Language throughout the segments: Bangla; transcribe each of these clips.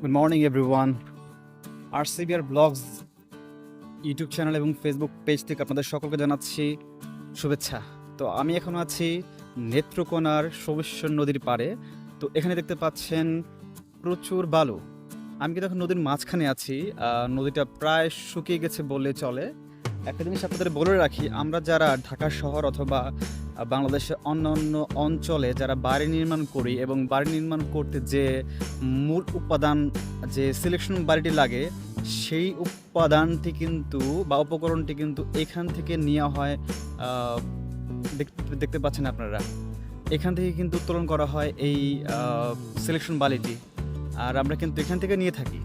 গুড মর্নিং এভরিওয়ান আর সিবিআর ব্লগস ইউটিউব চ্যানেল এবং ফেসবুক পেজ থেকে আপনাদের সকলকে জানাচ্ছি শুভেচ্ছা। তো আমি এখন আছি নেত্রকোনার সোমেশ্বর নদীর পাড়ে। তো এখানে দেখতে পাচ্ছেন প্রচুর বালু। আমি কিন্তু এখন নদীর মাঝখানে আছি। নদীটা প্রায় শুকিয়ে গেছে বললে চলে। একটা জিনিস আপনাদের বলে রাখি, আমরা যারা ঢাকা শহর অথবা বাংলাদেশের অন্য অন্য অঞ্চলে যারা বাড়ি নির্মাণ করি এবং বাড়ি নির্মাণ করতে যে মূল উপাদান, যে সিলেকশন বাড়িটি লাগে, সেই উপাদানটি কিন্তু বা উপকরণটি কিন্তু এখান থেকে নেওয়া হয় দেখতে পাচ্ছেন আপনারা। এখান থেকে কিন্তু উত্তোলন করা হয় এই সিলেকশন বালিটি। আর আমরা কিন্তু এখান থেকে নিয়ে থাকি।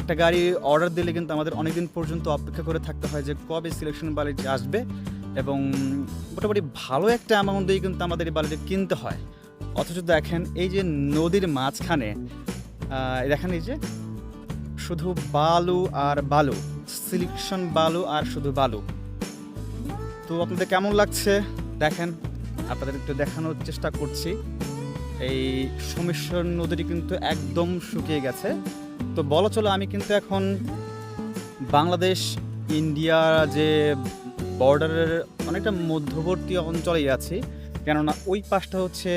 একটা গাড়ি অর্ডার দিলে কিন্তু আমাদের অনেক দিন পর্যন্ত অপেক্ষা করে থাকতে হয় যে কবে সিলেকশন বালিটি আসবে। এবং মোটামুটি ভালো একটা অ্যামাউন্ট দিয়ে কিন্তু আমাদের এই বালিটি কিনতে হয়। অথচ দেখেন, এই যে নদীর মাঝখানে দেখেন এই যে, শুধু বালু আর বালু সিলেকশন বালু আর শুধু বালু। তো আপনাদের কেমন লাগছে? দেখেন, আপনাদের একটু দেখানোর চেষ্টা করছি। এই সোমেশ্বর নদীটি কিন্তু একদম শুকিয়ে গেছে। তো বলো চলো আমি কিন্তু এখন বাংলাদেশ ইন্ডিয়া যে বর্ডারের অনেকটা মধ্যবর্তী অঞ্চলেই আছি। কেননা ওই পাশটা হচ্ছে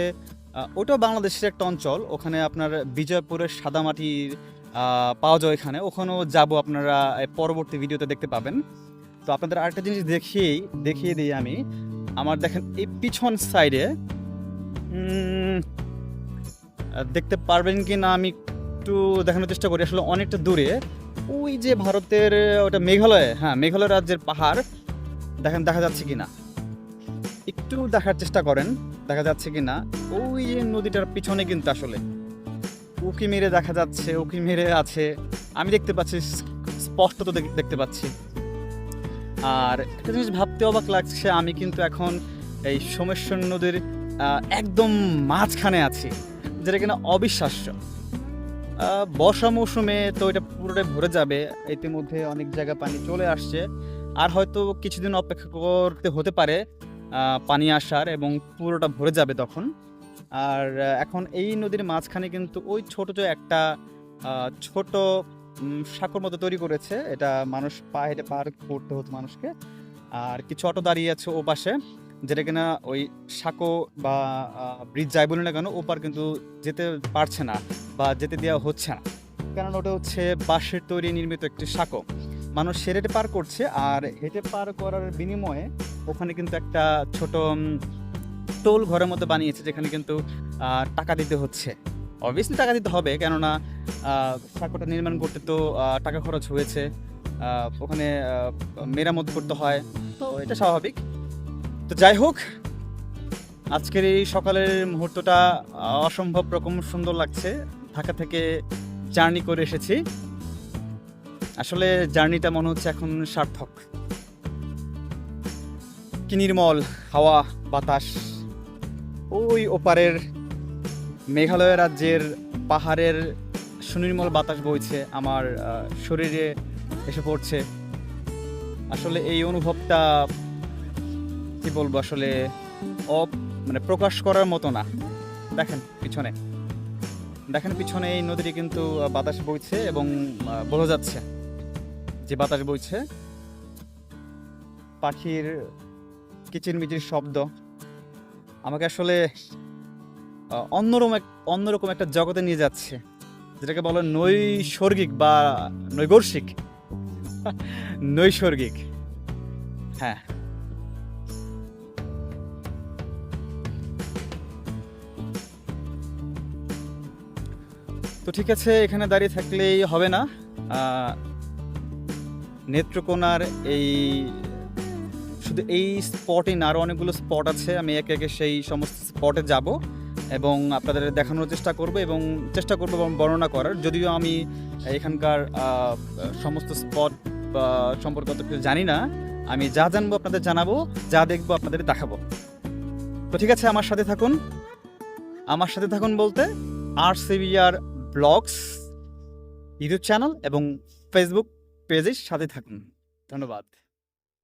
ওটাও বাংলাদেশের একটা অঞ্চল। ওখানে আপনার বিজয়পুরের সাদামাটির পাওয়া যায় এখানে ওখানেও যাব আপনারা পরবর্তী ভিডিওতে দেখতে পাবেন। তো আপনাদের আরেকটা জিনিস দেখিয়েই, দেখিয়ে দিই আমি। আমার দেখেন এই পিছন সাইডে দেখতে পারবেন কি না আমি একটু দেখানোর চেষ্টা করি। আসলে অনেকটা দূরে। ওই যে ভারতের ওটা মেঘালয় হ্যাঁ মেঘালয় রাজ্যের পাহাড়। দেখেন, দেখা যাচ্ছে কি না একটু দেখার চেষ্টা করেন, দেখা যাচ্ছে কি না ওই নদীটার পিছনে কিন্তু আসলে। উকি মেরে দেখা যাচ্ছে, উকি মেরে আছে। আমি দেখতে পাচ্ছি, স্পষ্ট তো দেখ- দেখতে পাচ্ছি। আর একটা জিনিস ভাবতে অবাক লাগছে, আমি কিন্তু এখন এই সোমেশ্বর নদীর একদম মাঝখানে আছি, যেটা কিনা অবিশ্বাস্য। বর্ষা মৌসুমে তো এটা পুরোটাই ভরে যাবে। ইতিমধ্যে অনেক জায়গা পানি চলে আসছে। আর হয়তো কিছুদিন অপেক্ষা করতে হতে পারে পানি আসার এবং পুরোটা ভরে যাবে তখন। আর এখন এই নদীর মাঝখানে কিন্তু ওই ছোট যে একটা ছোট সাঁকোর মতো তৈরি করেছে। এটা মানুষ পা হেঁটে পার করতে হতো মানুষকে। আর কিছু অটো দাঁড়িয়ে আছে ও পাশে, যেটা কিনা ওই সাঁকো বা ব্রিজ যাই বলি না কেন ওপার কিন্তু যেতে পারছে না বা যেতে দেওয়া হচ্ছে না। কারণ ওটা হচ্ছে বাঁশের তৈরি নির্মিত একটি সাঁকো। মানুষ হেঁটে পার করছে আর হেঁটে পার করার বিনিময়ে ওখানে কিন্তু একটা ছোট টোল ঘরের মতো বানিয়েছে যেখানে কিন্তু টাকা দিতে হচ্ছে। অবভিয়াসলি টাকা দিতে হবে কেননা সাঁকোটা নির্মাণ করতে তো টাকা খরচ হয়েছে। ওখানে মেরামত করতে হয়। তো এটা স্বাভাবিক। তো যাই হোক, আজকের এই সকালের মুহূর্তটা অসম্ভব রকম সুন্দর লাগছে। ঢাকা থেকে জার্নি করে এসেছি। আসলে জার্নিটা মনে হচ্ছে এখন সার্থক। কি নির্মল, হাওয়া, বাতাস, ওই ওপারের মেঘালয় রাজ্যের পাহাড়ের সুনির্মল বাতাস বইছে আমার শরীরে এসে পড়ছে। আসলে এই অনুভবটা কি বলব আসলে অ মানে প্রকাশ করার মতো না। দেখেন পিছনে। দেখেন পিছনে এই নদীটি কিন্তু বাতাস বইছে এবং বোঝা যাচ্ছে। যে বাতাস বইছে, পাখির কিচিরমিচির শব্দ, আমাকে আসলে অন্যরকম এক, অন্যরকম একটা জগতে নিয়ে যাচ্ছে, যেটাকে বলে নৈসর্গিক বা নৈবর্ষিক নৈসর্গিক। হ্যাঁ। তো ঠিক আছে, এখানে দাঁড়িয়ে থাকলেই হবে না। নেত্রকোনার এই, শুধু এই স্পটে না আরও অনেকগুলো স্পট আছে। আমি একে একে সেই সমস্ত স্পটে যাব এবং আপনাদের দেখানোর চেষ্টা করব এবং চেষ্টা করব বর্ণনা করার। যদিও আমি এখানকার সমস্ত স্পট সম্পর্কে অত কিছু জানি না। আমি যা জানব আপনাদের জানাব, যা দেখব আপনাদের দেখাবো। তো ঠিক আছে, আমার সাথে থাকুন। আমার সাথে থাকুন বলতে আর সিভিআর ব্লগস ইউটিউব চ্যানেল এবং ফেসবুক পেজের সাথে থাকুন। ধন্যবাদ।